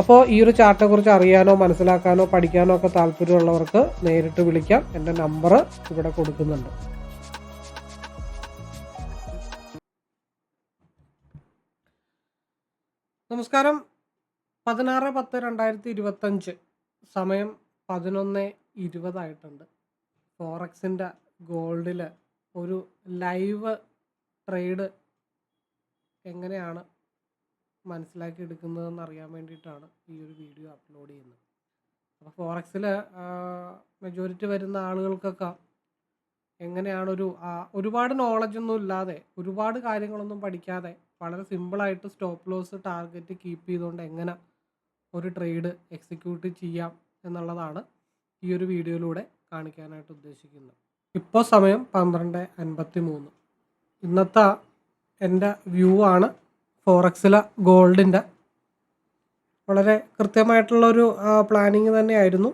അപ്പോൾ ഈ ഒരു ചാർട്ടിനെ കുറിച്ച് അറിയാനോ മനസ്സിലാക്കാനോ പഠിക്കാനോ ഒക്കെ താല്പര്യമുള്ളവർക്ക് നേരിട്ട് വിളിക്കാം. എന്റെ നമ്പർ ഇവിടെ കൊടുക്കുന്നുണ്ട്. നമസ്കാരം. പതിനാറ് പത്ത് രണ്ടായിരത്തി ഇരുപത്തഞ്ച്. സമയം പതിനൊന്ന് ഇരുപതായിട്ടുണ്ട് ഫോറക്സിന്റെ ഗോൾഡിൽ ഒരു ലൈവ് ട്രേഡ് എങ്ങനെയാണ് മനസ്സിലാക്കി എടുക്കുന്നതെന്ന് അറിയാൻ വേണ്ടിയിട്ടാണ് ഈ ഒരു വീഡിയോ അപ്ലോഡ് ചെയ്യുന്നത്. അപ്പോൾ ഫോറക്സിൽ മെജോറിറ്റി വരുന്ന ആളുകൾക്കൊക്കെ എങ്ങനെയാണ് ഒരു ഒരുപാട് നോളജൊന്നും ഇല്ലാതെ ഒരുപാട് കാര്യങ്ങളൊന്നും പഠിക്കാതെ വളരെ സിമ്പിളായിട്ട് സ്റ്റോപ്പ് ലോസ് ടാർഗറ്റ് കീപ്പ് ചെയ്തുകൊണ്ട് എങ്ങനെ ഒരു ട്രേഡ് എക്സിക്യൂട്ട് ചെയ്യാം എന്നുള്ളതാണ് ഈ ഒരു വീഡിയോയിലൂടെ കാണിക്കാനായിട്ട് ഉദ്ദേശിക്കുന്നത്. ഇപ്പോൾ സമയം പന്ത്രണ്ട് അൻപത്തി മൂന്ന് ഇന്നത്തെ എന്റെ വ്യൂ ആണ്. ഫോറക്സിലെ ഗോൾഡിന്റെ. വളരെ കൃത്യമായിട്ടുള്ളൊരു പ്ലാനിങ് തന്നെയായിരുന്നു.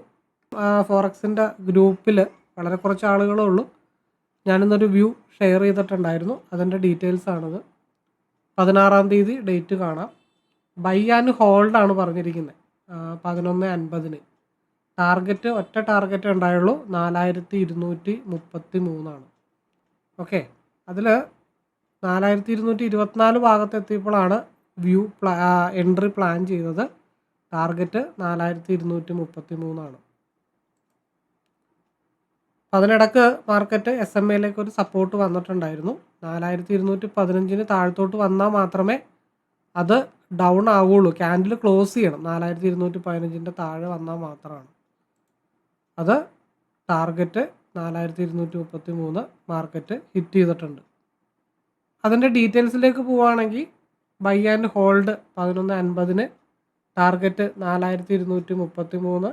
ഫോറക്സിന്റെ ഗ്രൂപ്പിൽ വളരെ കുറച്ച് ആളുകളേ ഉള്ളൂ. ഞാനിന്നൊരു വ്യൂ ഷെയർ ചെയ്തിട്ടുണ്ടായിരുന്നു. അതിന്റെ ഡീറ്റെയിൽസ് ആണത്. പതിനാറാം തീയതി ഡേറ്റ് കാണാം. ബൈ ആൻഡ് ഹോൾഡ് ആണ് പറഞ്ഞിരിക്കുന്നത്. പതിനൊന്ന് അൻപതിന്. ടാർഗറ്റ് ഒറ്റ ടാർഗറ്റ് ഉണ്ടായുള്ളൂ. നാലായിരത്തി ഇരുന്നൂറ്റി മുപ്പത്തി മൂന്നാണ് ഓക്കെ. അതിൽ നാലായിരത്തി ഇരുന്നൂറ്റി ഇരുപത്തിനാല് ഭാഗത്തെത്തിയപ്പോഴാണ് വ്യൂ പ്ലാ എൻട്രി പ്ലാൻ ചെയ്തത്. ടാർഗറ്റ് നാലായിരത്തി ഇരുന്നൂറ്റി മുപ്പത്തി മൂന്നാണ് അതിനിടക്ക് മാർക്കറ്റ് എസ് എം എയിലേക്ക് ഒരു സപ്പോർട്ട് വന്നിട്ടുണ്ടായിരുന്നു. നാലായിരത്തി ഇരുന്നൂറ്റി പതിനഞ്ചിന് താഴത്തോട്ട് വന്നാൽ മാത്രമേ അത് ഡൗൺ ആവുള്ളൂ. ക്യാൻഡിൽ ക്ലോസ് ചെയ്യണം. നാലായിരത്തി ഇരുന്നൂറ്റി പതിനഞ്ചിന്റെ താഴെ വന്നാൽ മാത്രമാണ്. അത് ടാർഗറ്റ് നാലായിരത്തി ഇരുന്നൂറ്റി മുപ്പത്തി മൂന്ന് മാർക്കറ്റ് ഹിറ്റ് ചെയ്തിട്ടുണ്ട്. അതിന്റെ ഡീറ്റെയിൽസിലേക്ക് പോവുകയാണെങ്കിൽ ബൈ ആൻഡ് ഹോൾഡ് പതിനൊന്ന് അൻപതിന് ടാർഗറ്റ് നാലായിരത്തി ഇരുന്നൂറ്റി മുപ്പത്തി മൂന്ന്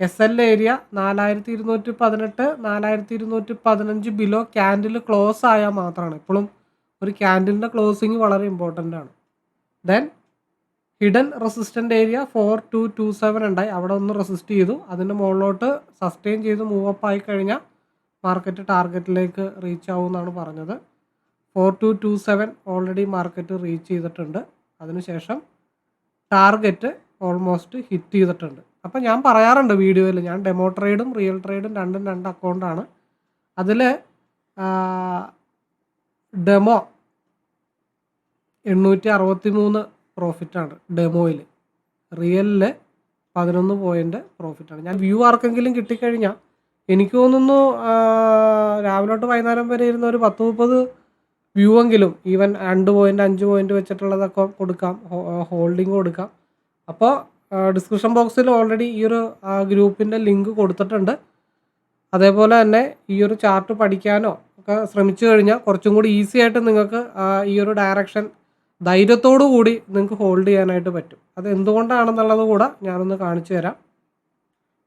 എസ് എൽ ഏരിയ നാലായിരത്തി ഇരുന്നൂറ്റി പതിനെട്ട് നാലായിരത്തി ഇരുന്നൂറ്റി പതിനഞ്ച് ബിലോ ക്യാൻഡിൽ ക്ലോസ് ആയാൽ മാത്രമാണ്. ഇപ്പോഴും ഒരു ക്യാൻഡിലിന്റെ ക്ലോസിങ് വളരെ ഇമ്പോർട്ടന്റ് ആണ്. Then hidden resistant area four two two seven ഉണ്ടായി. അവിടെ ഒന്ന് റെസിസ്റ്റ് ചെയ്തു. അതിന്റെ മുകളിലോട്ട് സസ്റ്റെയിൻ ചെയ്ത് മൂവ് അപ്പ് ആയി കഴിഞ്ഞാൽ മാർക്കറ്റ് ടാർഗറ്റിലേക്ക് റീച്ച് ആവും എന്നാണ് പറഞ്ഞത്. Four two two seven already market reach ചെയ്തിട്ടുണ്ട്. അതിനുശേഷം ടാർഗറ്റ് ഓൾമോസ്റ്റ് ഹിറ്റ് ചെയ്തിട്ടുണ്ട്. അപ്പോൾ ഞാൻ പറയാറുണ്ട് വീഡിയോയിൽ ഞാൻ ഡെമോ ട്രേഡും റിയൽ ട്രേഡും രണ്ടും രണ്ട് അക്കൗണ്ടാണ് അതിൽ ഡെമോ എണ്ണൂറ്റി അറുപത്തി മൂന്ന് പ്രോഫിറ്റാണ് ഡെമോയിൽ റിയലിൽ പതിനൊന്ന് പോയിന്റ് പ്രോഫിറ്റാണ് ഞാൻ വ്യൂ ആർക്കെങ്കിലും കിട്ടിക്കഴിഞ്ഞാൽ എനിക്ക് തോന്നുന്നു രാവിലോട്ട് വൈകുന്നേരം വരെ ഇരുന്ന ഒരു പത്ത് മുപ്പത് വ്യൂ എങ്കിലും ഈവൻ രണ്ട് പോയിന്റ് അഞ്ച് പോയിന്റ് വെച്ചിട്ടുള്ളതൊക്കെ കൊടുക്കാം. ഹോൾഡിങ് കൊടുക്കാം. അപ്പോൾ ഡിസ്ക്രിപ്ഷൻ ബോക്സിൽ ഓൾറെഡി ഈ ഒരു ഗ്രൂപ്പിന്റെ ലിങ്ക് കൊടുത്തിട്ടുണ്ട്. അതേപോലെ തന്നെ ഈ ഒരു ചാർട്ട് പഠിക്കാനോ ഒക്കെ ശ്രമിച്ചു കഴിഞ്ഞാൽ കുറച്ചും കൂടി ഈസി ആയിട്ട് നിങ്ങൾക്ക് ഈ ഒരു ഡയറക്ഷൻ ധൈര്യത്തോടു കൂടി നിങ്ങൾക്ക് ഹോൾഡ് ചെയ്യാനായിട്ട് പറ്റും. അത് എന്തുകൊണ്ടാണെന്നുള്ളത് കൂടെ ഞാനൊന്ന് കാണിച്ചു തരാം.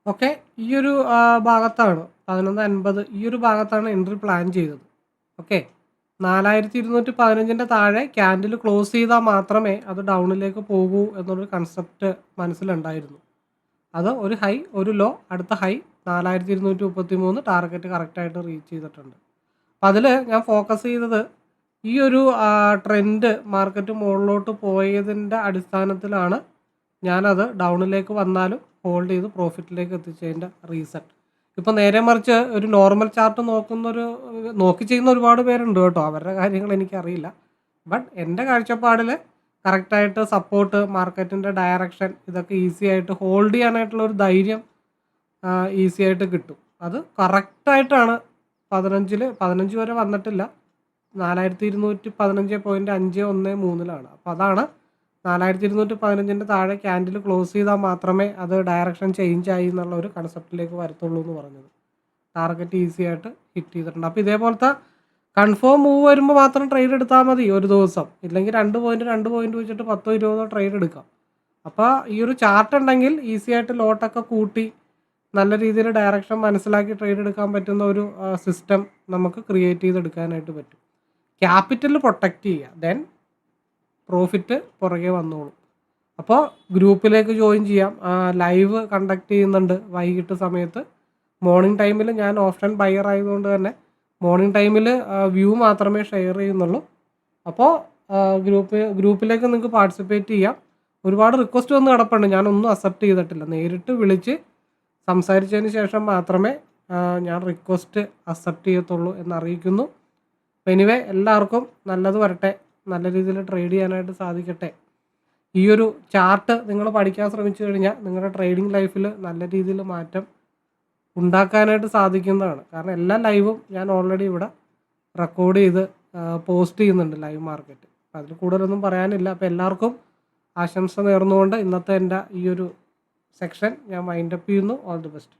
ഓക്കെ ഈ ഒരു ഭാഗത്താണ് പതിനൊന്ന് അൻപത് ഈ ഒരു ഭാഗത്താണ് എൻട്രി പ്ലാൻ ചെയ്തത്. ഓക്കെ. നാലായിരത്തി ഇരുന്നൂറ്റി പതിനഞ്ചിന്റെ താഴെ ക്യാൻഡിൽ ക്ലോസ് ചെയ്താൽ മാത്രമേ അത് ഡൗണിലേക്ക് പോകൂ എന്നൊരു കൺസെപ്റ്റ് മനസ്സിലുണ്ടായിരുന്നു. അത് ഒരു ഹൈ ഒരു ലോ അടുത്ത ഹൈ നാലായിരത്തി ഇരുന്നൂറ്റി മുപ്പത്തി മൂന്ന് ടാർഗറ്റ് കറക്റ്റായിട്ട് റീച്ച് ചെയ്തിട്ടുണ്ട്. അപ്പം അതിൽ ഞാൻ ഫോക്കസ് ചെയ്തത് ഈ ഒരു ട്രെൻഡ് മാർക്കറ്റ് മുകളിലോട്ട് പോയതിന്റെ അടിസ്ഥാനത്തിലാണ് ഞാനത് ഡൗണിലേക്ക് വന്നാലും ഹോൾഡ് ചെയ്ത് പ്രോഫിറ്റിലേക്ക് എത്തിച്ചതിന്റെ റീസൺ ഇപ്പം നേരെ മറിച്ച് ഒരു നോർമൽ ചാർട്ട് നോക്കുന്ന ഒരു നോക്കി ചെയ്യുന്ന ഒരുപാട് പേരുണ്ട് കേട്ടോ. അവരുടെ കാര്യങ്ങൾ എനിക്കറിയില്ല. ബട്ട് എന്റെ കാഴ്ചപ്പാടിൽ കറക്റ്റായിട്ട് സപ്പോർട്ട് മാർക്കറ്റിന്റെ ഡയറക്ഷൻ ഇതൊക്കെ ഈസി ആയിട്ട് ഹോൾഡ് ചെയ്യാനായിട്ടുള്ള ഒരു ധൈര്യം ഈസി ആയിട്ട് കിട്ടും. അത് കറക്റ്റായിട്ടാണ്. പതിനഞ്ചിൽ പതിനഞ്ച് വരെ വന്നിട്ടില്ല. നാലായിരത്തി ഇരുന്നൂറ്റി പതിനഞ്ച് പോയിന്റ് അഞ്ച് ഒന്ന് മൂന്നിലാണ്. അപ്പോൾ അതാണ് നാലായിരത്തി ഇരുന്നൂറ്റി പതിനഞ്ചിന്റെ താഴെ ക്യാൻഡിൽ ക്ലോസ് ചെയ്താൽ മാത്രമേ അത് ഡയറക്ഷൻ ചേഞ്ച് ആയി എന്നുള്ള ഒരു കൺസെപ്റ്റിലേക്ക് വരത്തുള്ളൂ എന്ന് പറഞ്ഞത്. ടാർഗറ്റ് ഈസി ആയിട്ട് ഹിറ്റ് ചെയ്തിട്ടുണ്ട്. അപ്പോൾ ഇതേപോലത്തെ കൺഫേം മൂവ് വരുമ്പോൾ മാത്രം ട്രേഡ് എടുത്താൽ മതി. ഒരു ദിവസം. ഇല്ലെങ്കിൽ രണ്ട് പോയിന്റ് രണ്ട് പോയിന്റ് വെച്ചിട്ട് പത്തോ ഇരുപതോ ട്രേഡ് എടുക്കാം. അപ്പോൾ ഈ ഒരു ചാർട്ട് ഉണ്ടെങ്കിൽ ഈസി ആയിട്ട് ലോട്ടൊക്കെ കൂട്ടി നല്ല രീതിയിൽ ഡയറക്ഷൻ മനസ്സിലാക്കി ട്രേഡ് എടുക്കാൻ പറ്റുന്ന ഒരു സിസ്റ്റം നമുക്ക് ക്രിയേറ്റ് ചെയ്തെടുക്കാനായിട്ട് പറ്റും. ക്യാപിറ്റൽ പ്രൊട്ടക്റ്റ് ചെയ്യുക. ദെൻ പ്രോഫിറ്റ് പുറകെ വന്നോളും. അപ്പോൾ ഗ്രൂപ്പിലേക്ക് ജോയിൻ ചെയ്യാം. ലൈവ് കണ്ടക്ട് ചെയ്യുന്നുണ്ട് വൈകിട്ട് സമയത്ത്. മോർണിംഗ് ടൈമിൽ ഞാൻ ഓഫ് ടൈം ബയർ ആയതുകൊണ്ട് തന്നെ മോർണിംഗ് ടൈമിൽ വ്യൂ മാത്രമേ ഷെയർ ചെയ്യുന്നുള്ളൂ. അപ്പോൾ ഗ്രൂപ്പ് ഗ്രൂപ്പിലേക്ക് നിങ്ങൾക്ക് പാർട്ടിസിപ്പേറ്റ് ചെയ്യാം. ഒരുപാട് റിക്വസ്റ്റ് വന്ന് കിടപ്പുണ്ട്. ഞാനൊന്നും അക്സെപ്റ്റ് ചെയ്തിട്ടില്ല. നേരിട്ട് വിളിച്ച് സംസാരിച്ചതിന് ശേഷം മാത്രമേ ഞാൻ റിക്വസ്റ്റ് അക്സെപ്റ്റ് ചെയ്യത്തുള്ളൂ എന്നറിയിക്കുന്നു. എനിവേ എല്ലാവർക്കും നല്ലത് വരട്ടെ. നല്ല രീതിയിൽ ട്രേഡ് ചെയ്യാനായിട്ട് സാധിക്കട്ടെ. ഈ ഒരു ചാർട്ട് നിങ്ങൾ പഠിക്കാൻ ശ്രമിച്ചു കഴിഞ്ഞാൽ നിങ്ങളുടെ ട്രേഡിംഗ് ലൈഫിൽ നല്ല രീതിയിൽ മാറ്റം ഉണ്ടാക്കാനായിട്ട് സാധിക്കുന്നതാണ്. കാരണം എല്ലാ ലൈവും ഞാൻ ഓൾറെഡി ഇവിടെ റെക്കോർഡ് ചെയ്ത് പോസ്റ്റ് ചെയ്യുന്നുണ്ട് ലൈവ് മാർക്കറ്റ് അതിൽ കൂടുതലൊന്നും പറയാനില്ല. അപ്പോൾ എല്ലാവർക്കും ആശംസ നേർന്നുകൊണ്ട് ഇന്നത്തെ എന്റെ ഈ ഒരു സെക്ഷൻ ഞാൻ വൈൻഡപ്പ് ചെയ്യുന്നു. All the best